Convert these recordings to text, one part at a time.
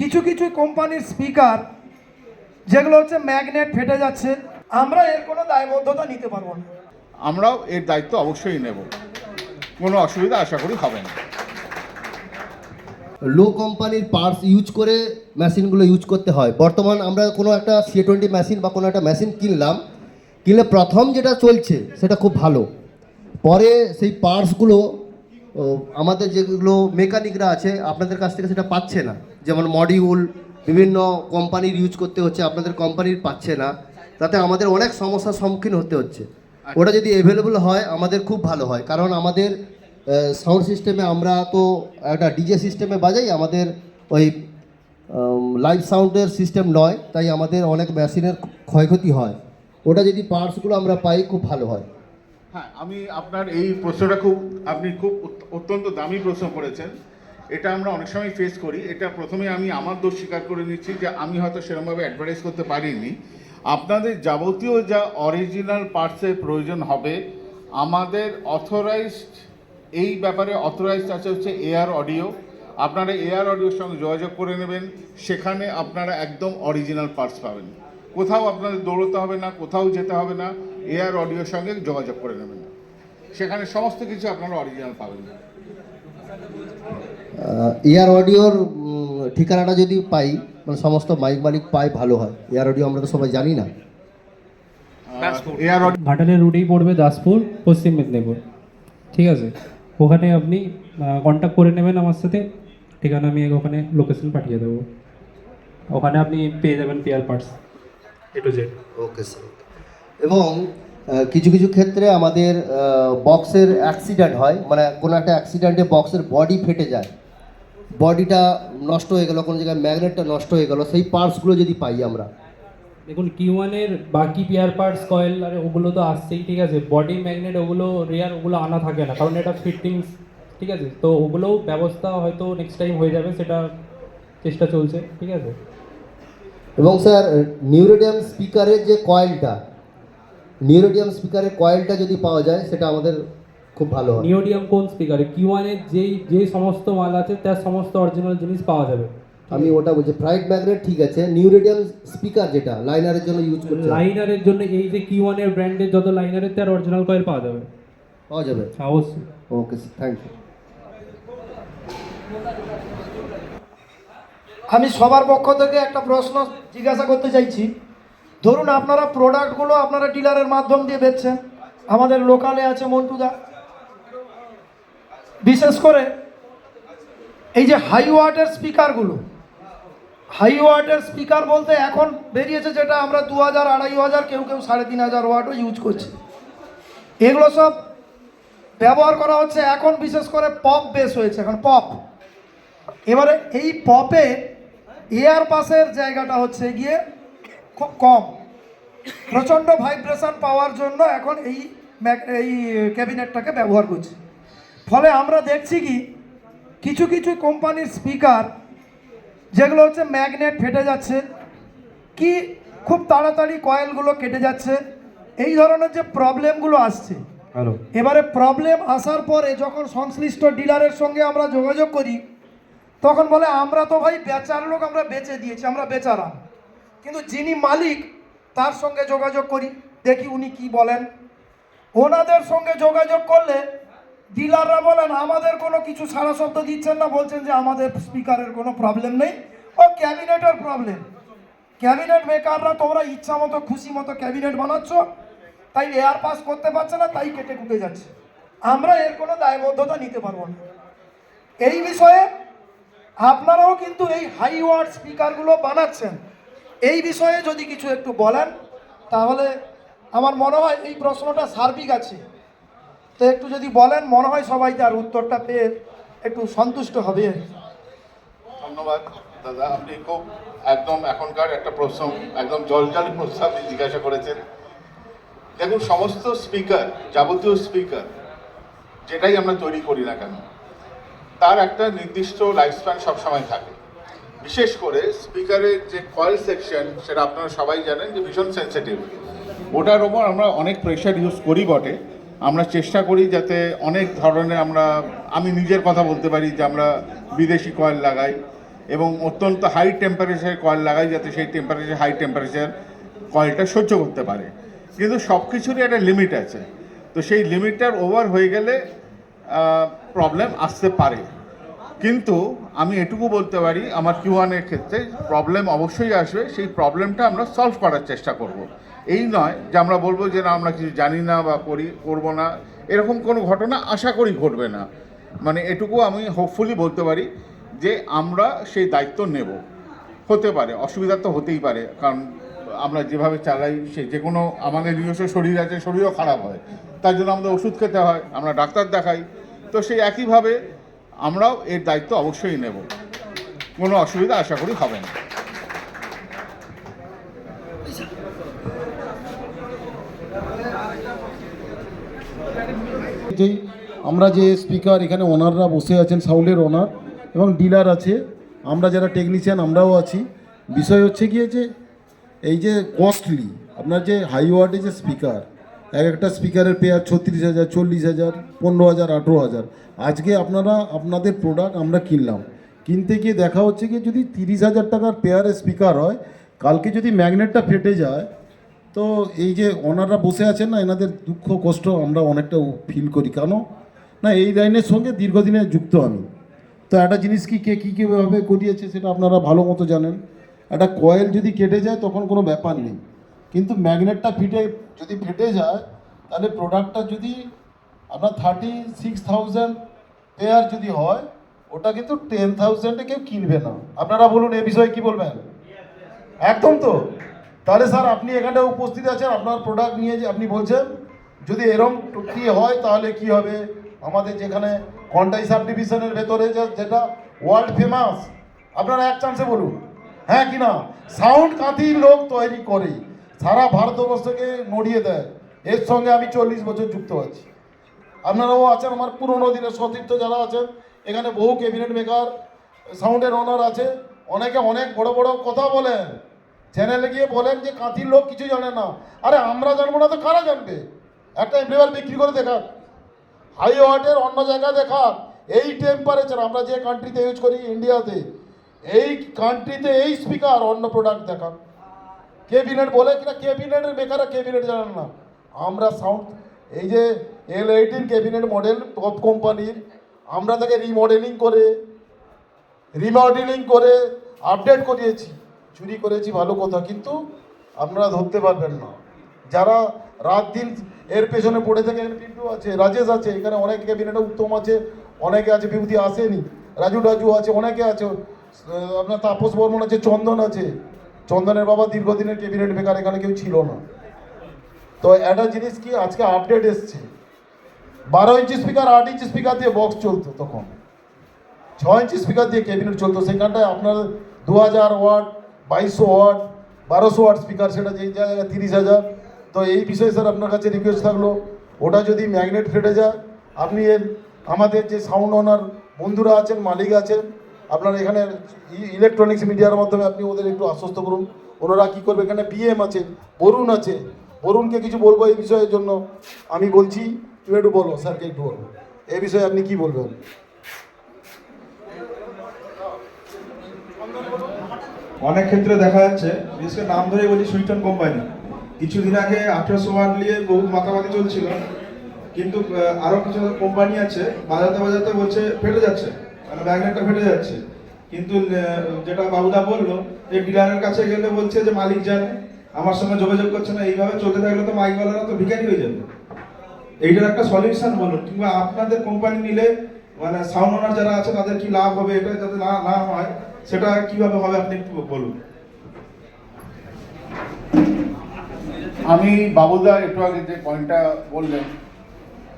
কিছু কিছু কোম্পানির স্পিকার যেগুলো হচ্ছে ম্যাগনেট ফেটে যাচ্ছে আমরা এর কোনো দায়বদ্ধতা নিতে পারব না। আমরাও এর দায়িত্ব অবশ্যই নেব। কোনো অসুবিধা আশা করি হবে না। লো কোম্পানির পার্টস ইউজ করে মেশিনগুলো ইউজ করতে হয়। বর্তমান আমরা কোনো একটা সি টোয়েন্টি মেশিন বা কোনো একটা মেশিন কিনলাম কিনলে প্রথম যেটা চলছে সেটা খুব ভালো। পরে সেই পার্টসগুলো ও, আমাদের যেগুলো মেকানিকরা আছে আপনাদের কাছ থেকে সেটা পাচ্ছে না। যেমন মডিউল বিভিন্ন কোম্পানির ইউজ করতে হচ্ছে আপনাদের কোম্পানির পাচ্ছে না তাতে আমাদের অনেক সমস্যার সম্মুখীন হতে হচ্ছে। ওটা যদি অ্যাভেলেবল হয় আমাদের খুব ভালো হয়। কারণ আমাদের সাউন্ড সিস্টেমে আমরা তো একটা ডিজে সিস্টেমে বাজাই আমাদের ওই লাইভ সাউন্ডের সিস্টেম নয় তাই আমাদের অনেক মেশিনের ক্ষয়ক্ষতি হয়। ওটা যদি পার্টসগুলো আমরা পাই খুব ভালো হয়। হ্যাঁ আমি আপনার এই প্রশ্নটা খুব আপনি খুব অত্যন্ত দামি প্রশ্ন করেছেন। এটা আমরা অনেক সময় ফেস করি। এটা প্রথমে আমি আমার দোষ স্বীকার করে নিচ্ছি যে আমি হয়তো সেরকমভাবে অ্যাডভার্টাইজ করতে পারিনি। আপনাদের যাবতীয় যা অরিজিনাল পার্টসের প্রয়োজন হবে, আমাদের অথরাইজড এই ব্যাপারে অথরাইজড আছে হচ্ছে এয়ার অডিও আপনারা এয়ার অডিওর সঙ্গে যোগাযোগ করে নেবেন। সেখানে আপনারা একদম অরিজিনাল পার্টস পাবেন। কোথাও আপনাদের দৌড়তে হবে না, কোথাও যেতে হবে না। এয়ার অডিওর সঙ্গে যোগাযোগ করে নেবেন। সেখানে সমস্ত কিছু আপনারা অরিজিনাল পাবেন। এয়ার অডিওর ঠিকানাটা যদি পাই মানে সমস্ত মাইক মালিক পাই ভালো হয়। এয়ার অডিও আমরা তো সবাই জানি না। ঘাটালের রুটেই পড়বে দাসপুর পশ্চিম মেদিনীপুর। ঠিক আছে? ওখানে আপনি কন্ট্যাক্ট করে নেবেন আমার সাথে। ঠিকানা আমি ওখানে লোকেশন পাঠিয়ে দেবো। ওখানে আপনি পেয়ে যাবেন spare parts A to Z okay sir এবং কিছু কিছু ক্ষেত্রে আমাদের বক্সের অ্যাক্সিডেন্ট হয়। মানে কোনো একটা অ্যাক্সিডেন্টে বক্সের বডি ফেটে যায়। বডিটা নষ্ট হয়ে গেল কোনো জায়গায় ম্যাগনেটটা নষ্ট হয়ে গেল সেই পার্টসগুলো যদি পাই আমরা। দেখুন কিউ ওয়ানের বাকি পেয়ার পার্টস কয়েল আর ওগুলো তো আসছেই ঠিক আছে? বডি ম্যাগনেট ওগুলো রেয়ার ওগুলো আনা থাকে না কারণ এটা ফিটিংস ঠিক আছে? তো ওগুলোও ব্যবস্থা হয়তো নেক্সট টাইম হয়ে যাবে সেটা চেষ্টা চলছে ঠিক আছে? এবং স্যার নিউরোডিয়াম স্পিকারের যে কয়েলটা নিউরোডিয়াম স্পিকারের কয়েলটা যদি পাওয়া যায় সেটা আমাদের খুব ভালো হয়। নিওডিয়াম কোন স্পিকারে? কিউ ওয়ানের যেই যে সমস্ত মাল আছে তার সমস্ত অরিজিনাল জিনিস পাওয়া যাবে। আমি ওটা বলছি ফ্রাইড ম্যাগনেট ঠিক আছে নিউরেডিয়াম স্পিকার যেটা লাইনারের জন্য ইউজ করছে। লাইনারের জন্য এই যে কিউ ওয়ানের ব্র্যান্ডের যত লাইনারের তার অরিজিনাল কয়েল পাওয়া যাবে। পাওয়া যাবে? অবশ্যই। ওকে স্যার থ্যাংক ইউ আমি সবার পক্ষ থেকে একটা প্রশ্ন জিজ্ঞাসা করতে চাইছি। ধরুন আপনারা প্রোডাক্টগুলো আপনারা ডিলারের মাধ্যম দিয়ে বেচছেন। আমাদের লোকালে আছে মন্টুদা। বিশেষ করে এই যে হাই ওয়াটের স্পিকারগুলো হাই ওয়াটের স্পিকার বলতে এখন বেরিয়েছে যেটা আমরা দু হাজার, আড়াই হাজার, কেউ কেউ সাড়ে তিন হাজার ওয়াটও ইউজ করছি। এগুলো সব ব্যবহার করা হচ্ছে এখন বিশেষ করে পপ বেস হয়েছে, এখন পপ এবারে এই পপে এয়ার পাসের জায়গাটা হচ্ছে গিয়ে খুব কম। প্রচণ্ড ভাইব্রেশন পাওয়ার জন্য এখন এই এই ক্যাবিনেটটাকে ব্যবহার করছি। ফলে আমরা দেখছি কি কিছু কিছু কোম্পানির স্পিকার যেগুলো হচ্ছে ম্যাগনেট ফেটে যাচ্ছে কি খুব তাড়াতাড়ি কয়েলগুলো কেটে যাচ্ছে এই ধরনের যে প্রবলেমগুলো আসছে। এবারে প্রবলেম আসার পরে যখন সংশ্লিষ্ট ডিলারের সঙ্গে আমরা যোগাযোগ করি তখন বলে আমরা তো ভাই বেচার লোক আমরা বেচে দিয়েছি আমরা বেচারা কিন্তু যিনি মালিক, তার সঙ্গে যোগাযোগ করি, দেখি উনি কি বলেন। ওনাদের সঙ্গে যোগাযোগ করলে ডিলাররা বলেন, আমাদের কোনো কিছু সারা শব্দ দিচ্ছেন না, বলছেন যে আমাদের স্পিকারের কোনো প্রবলেম নেই। ও, ক্যাবিনেটের প্রবলেম। ক্যাবিনেট মেকাররা তোমরা ইচ্ছা মতো, খুশি মতো ক্যাবিনেট বানাচ্ছ, তাই এয়ার পাস করতে পারছে না, তাই কেটে কুটে যাচ্ছে। আমরা এর কোনো দায়বদ্ধতা নিতে পারব না। এই বিষয়ে আপনারাও কিন্তু এই হাই ওয়ার্ড স্পিকারগুলো বানাচ্ছেন। এই বিষয়ে যদি কিছু একটু বলেন, তাহলে আমার মনে হয় এই প্রশ্নটা সার্বিক আছে। তো একটু যদি বলেন, মনে হয় সবাই তার উত্তরটা পেয়ে একটু সন্তুষ্ট হবে। ধন্যবাদ, দাদা। আপনি খুব একদম এখনকার একটা প্রশ্ন, একদম জলজালি প্রশ্ন আপনি জিজ্ঞাসা করেছেন। দেখুন, সমস্ত স্পিকার যাবতীয় স্পিকার যেটাই আমরা তৈরি করি না কেন, তার একটা নির্দিষ্ট লাইফ স্প্যান সবসময় থাকে। বিশেষ করে স্পিকারের যে কয়েল সেকশন, সেটা আপনারা সবাই জানেন যে ভীষণ সেন্সিটিভ ওটার ওপর আমরা অনেক প্রেশার ইউজ করি বটে। আমরা চেষ্টা করি যাতে অনেক ধরনের আমরা, আমি নিজের কথা বলতে পারি যে আমরা বিদেশি কয়েল লাগাই এবং অত্যন্ত হাই টেম্পারেচার কয়েল লাগাই যাতে সেই টেম্পারেচার হাই টেম্পারেচার কয়েলটা সহ্য করতে পারে। কিন্তু সব কিছুরই একটা লিমিট আছে। তো সেই লিমিটটার ওভার হয়ে গেলে প্রবলেম আসতে পারে। কিন্তু আমি এটুকু বলতে পারি, আমার কিউ ওয়ানের ক্ষেত্রে প্রবলেম অবশ্যই আসবে, সেই প্রবলেমটা আমরা সলভ করার চেষ্টা করব। এই নয় যে আমরা বলব যে না, আমরা কিছু জানি না বা করি, করব না, এরকম কোনো ঘটনা আশা করি ঘটবে না। মানে এটুকু আমি হোপফুলি বলতে পারি যে আমরা সেই দায়িত্ব নেব। হতে পারে, অসুবিধা তো হতেই পারে, কারণ আমরা যেভাবে চালাই, সে যে কোনো আমাদের নিজস্ব শরীর আছে, শরীরও খারাপ হয়। তার জন্য আমাদের ওষুধ খেতে হয়, আমরা ডাক্তার দেখাই। তো সেই একইভাবে আমরাও এর দায়িত্ব অবশ্যই নেব। কোনো অসুবিধা আশা করি হবে না। আমরা যে স্পিকার এখানে ওনাররা বসে আছেন, সাউলের ওনার এবং ডিলার আছে। আমরা যারা টেকনিশিয়ান আমরাও আছি। বিষয় হচ্ছে গিয়ে যে, এই যে কস্টলি আপনার যে হাই ওয়ার্ডে যে স্পিকার এক একটা স্পিকারের পেয়ার ছত্রিশ হাজার, চল্লিশ হাজার, পনেরো হাজার, আঠেরো হাজার। আজকে আপনারা, আপনাদের প্রোডাক্ট আমরা কিনলাম। কিনতে গিয়ে দেখা হচ্ছে কি, যদি তিরিশ হাজার টাকার পেয়ারের স্পিকার হয়, কালকে যদি ম্যাগনেটটা ফেটে যায়, তো এই যে ওনারা বসে আছেন না, এনাদের দুঃখ, কষ্ট আমরা অনেকটা ফিল করি। কেন? না, এই লাইনের সঙ্গে দীর্ঘদিনে যুক্ত আমি। তো একটা জিনিস কি, কে, কী, কীভাবে করিয়েছে সেটা আপনারা ভালো মতো জানেন। একটা কয়েল যদি কেটে যায়, তখন কোনো ব্যাপার নেই। কিন্তু ম্যাগনেটটা ফিটে যদি ফেটে যায়, তাহলে প্রোডাক্টটা যদি আপনার থার্টি সিক্স থাউজেন্ড পেয়ার যদি হয়, ওটা কিন্তু টেন থাউজেন্ডে কেউ কিনবে না। আপনারা বলুন, এ বিষয়ে কি বলবেন? একদম তো। তাহলে স্যার, আপনি এখানটা উপস্থিত আছেন, আপনার প্রোডাক্ট নিয়ে যে আপনি বলছেন, যদি এরম কি হয়, তাহলে কি হবে? আমাদের যেখানে কন্টাই সাব ডিভিশনের ভেতরে যেটা ওয়ার্ল্ড ফেমাস আপনারা এক চান্সে বলুন। হ্যাঁ কি না? সাউন্ড কাঁথি লোক তৈরি করে। সারা ভারতবর্ষকে নড়িয়ে দেয়। এর সঙ্গে আমি চল্লিশ বছর যুক্ত আছি। আপনারাও আছেন আমার পুরনো দিনের সতীর্থ যারা আছেন, এখানে বহু ক্যাবিনেট মেকার সাউন্ডের ওনার আছে। অনেকে অনেক বড় বড় কথা বলেন। চ্যানেলে গিয়ে বলেন যে কাঁথির লোক কিছু জানে না। আরে আমরা জানব না তো কারা জানবে? একটা এমপ্লিবার বিক্রি করে দেখান হাই ওয়াটের অন্য জায়গায় দেখান এই টেম্পারেচার আমরা যে কান্ট্রিতে ইউজ করি ইন্ডিয়াতে এই কান্ট্রিতে এই স্পিকার অন্য প্রোডাক্ট দেখান কেবিনেট বলে কিনা কেবিনেটের বেকাররা কেবিনেট জানেন না। আমরা সাউন্ড এই যে L eighteen cabinet model top কোম্পানির আমরা তাকে রিমডেলিং করে রিমডেলিং করে আপডেট করিয়েছি। চুরি করেছি, ভালো কথা, কিন্তু আপনারা ধরতে পারবেন না। যারা রাত দিন এর পেছনে পড়ে থাকে পিন্টু আছে, রাজেশ আছে, এখানে অনেক ক্যাবিনেটে উত্তম আছে, অনেকে আছে, বিভূতি আসেনি, রাজু রাজু আছে, অনেকে আছে, আপনার তাপস বর্মন আছে, চন্দন আছে। চন্দনের বাবা দীর্ঘদিনের ক্যাবিনেট বেকার এখানে কেউ ছিল না। তো একটা জিনিস কি, আজকে আপডেট এসছে। বারো ইঞ্চি স্পিকার আট ইঞ্চি স্পিকার দিয়ে বক্স চলতো তখন। ছ ইঞ্চি স্পিকার দিয়ে ক্যাবিনেট চলতো। সেখানটায় আপনার দু হাজার ওয়াট, বাইশশো ওয়াট, বারোশো ওয়াট স্পিকার সেটা যে জায়গায় তিরিশ হাজার। তো এই বিষয়ে স্যার আপনার কাছে রিকোয়েস্ট থাকল। ওটা যদি ম্যাগনেট ফেটে যায়, আপনি এর আমাদের যে সাউন্ড ওনার বন্ধুরা আছেন, মালিক আছেন আপনার এখানে ইলেকট্রনিক্স মিডিয়ার মাধ্যমে আপনি ওদের একটু আশ্বস্ত করুন। ওনারা কী করবে? এখানে বিএম আছে বরুণ আছে। বরুণকে কিছু বলব এই বিষয়ের জন্য। আমি বলছি তুমি একটু বলো স্যারকে একটু বলো। এ বিষয়ে আপনি কি বলবেন? অনেক ক্ষেত্রে দেখা যাচ্ছে বিশেষ করে নাম ধরে বলছি সুইটন কোম্পানি। কিছুদিন আগে আঠেরোশো ওয়াট নিয়ে বহু মাতামাতি চলছিল। কিন্তু আহ, আরও কিছু কোম্পানি আছে বাজাতে বাজাতে বলছে ফেটে যাচ্ছে। মানে ম্যাগনেটটা ফেটে যাচ্ছে। কিন্তু যেটা বাবুদা বলল, যে ডিলারের কাছে গেলে বলছে যে মালিক জানে, আমার সঙ্গে যোগাযোগ করছে না, এইভাবে চলতে থাকলে তো মাইকওয়ালারা তো ভিখারি হয়ে যাবে। এইটার একটা সলিউশন বলুন কিংবা আপনাদের কোম্পানি নিলে মানে সাউন্ড ওনার যারা আছে, তাদের কি লাভ হবে? এটা যাতে না না হয়, সেটা কীভাবে হবে আপনি একটু বলুন। আমি বাবুদা, একটু আগে যে পয়েন্টটা বললেন,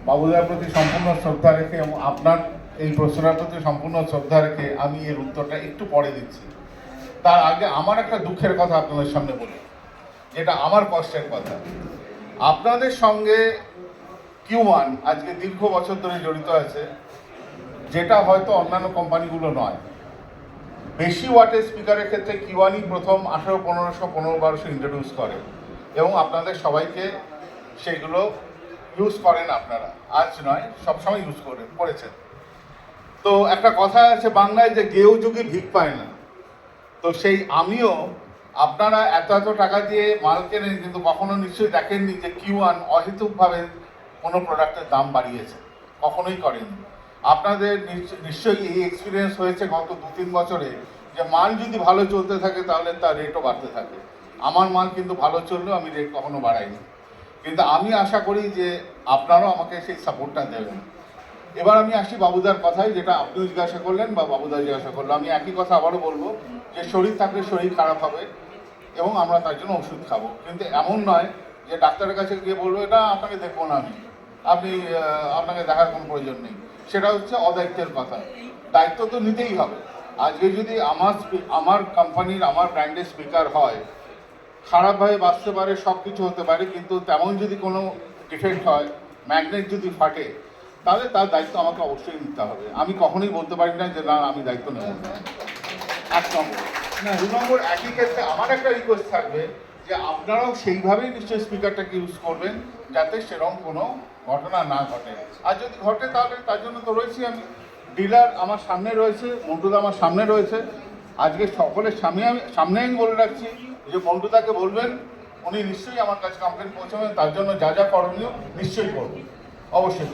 বাবুদার প্রতি সম্পূর্ণ শ্রদ্ধা রেখে এবং আপনার এই প্রশ্নটার প্রতি সম্পূর্ণ শ্রদ্ধা রেখে আমি এর উত্তরটা একটু পরে দিচ্ছি। তার আগে আমার একটা দুঃখের কথা আপনাদের সামনে বলি। যেটা আমার কষ্টের কথা। আপনাদের সঙ্গে কিউ ওয়ান আজকে দীর্ঘ বছর ধরে জড়িত আছে, যেটা হয়তো অন্যান্য কোম্পানিগুলো নয়। বেশি ওয়াটের স্পিকারের ক্ষেত্রে কিওয়ানি প্রথম আঠেরো পনেরোশো পনেরো, বারোশো ইন্ট্রোডিউস করে। এবং আপনাদের সবাইকে সেগুলো ইউজ করেন আপনারা। আজ নয়, সবসময় ইউজ করে, করেছেন। তো একটা কথা আছে বাংলায় যে গেউ যুগে ভিক পায় না। তো সেই আমিও আপনারা এত এত টাকা দিয়ে মাল কেনেন কিন্তু কখনো নিশ্চয়ই দেখেননি যে কিউ ওয়ান অহেতুকভাবে কোনো প্রোডাক্টের দাম বাড়িয়েছে। কখনোই করেনি আপনাদের নিশ্চ- নিশ্চয়ই এই এক্সপিরিয়েন্স হয়েছে গত দু তিন বছরে যে মাল যদি ভালো চলতে থাকে তাহলে তার রেটও বাড়তে থাকে। আমার মাল কিন্তু ভালো চললেও আমি রেট কখনো বাড়াইনি। কিন্তু আমি আশা করি যে আপনারাও আমাকে সেই সাপোর্টটা দেবেন। এবার আমি আসি বাবুদার কথায়, যেটা আপনিও জিজ্ঞাসা করলেন বা বাবুদা জিজ্ঞাসা করল। আমি একই কথা আবারও বলব যে শরীর থাকলে শরীর খারাপ হবে এবং আমরা তার জন্য ওষুধ খাব। কিন্তু এমন নয় যে ডাক্তারের কাছে গিয়ে বলব, এটা আপনাকে দেখব না আমি। আপনি আপনাকে দেখার কোনো প্রয়োজন নেই। সেটা হচ্ছে অদায়িত্বের কথা। দায়িত্ব তো নিতেই হবে। আজকে যদি আমার আমার কোম্পানির, আমার ব্র্যান্ডের স্পিকার হয়, খারাপভাবে বাঁচতে পারে সব কিছু হতে পারে, কিন্তু তেমন যদি কোনো ডিফেক্ট হয়, ম্যাগনেট যদি ফাটে তাহলে তার দায়িত্ব আমাকে অবশ্যই নিতে হবে। আমি কখনোই বলতে পারি না যে, না, আমি দায়িত্ব নেব এক নম্বর। দু নম্বর, একই ক্ষেত্রে আমার একটা রিকোয়েস্ট থাকবে যে, আপনারাও সেইভাবেই নিশ্চয়ই স্পিকারটাকে ইউজ করবেন যাতে সেরকম কোনো ঘটনা না ঘটে। আর যদি ঘটে, তাহলে তার জন্য তো রয়েছি আমি। ডিলার আমার সামনে রয়েছে, মন্টুদা আমার সামনে রয়েছে। আজকে সকলের সামনে আমি সামনে আমি বলে রাখছি যে, মন্টুদাকে বলবেন, উনি নিশ্চয়ই আমার কাছে কমপ্লেন পৌঁছাবেন, তার জন্য যা যা করণীয় নিশ্চয়ই করবেন। অবশ্যই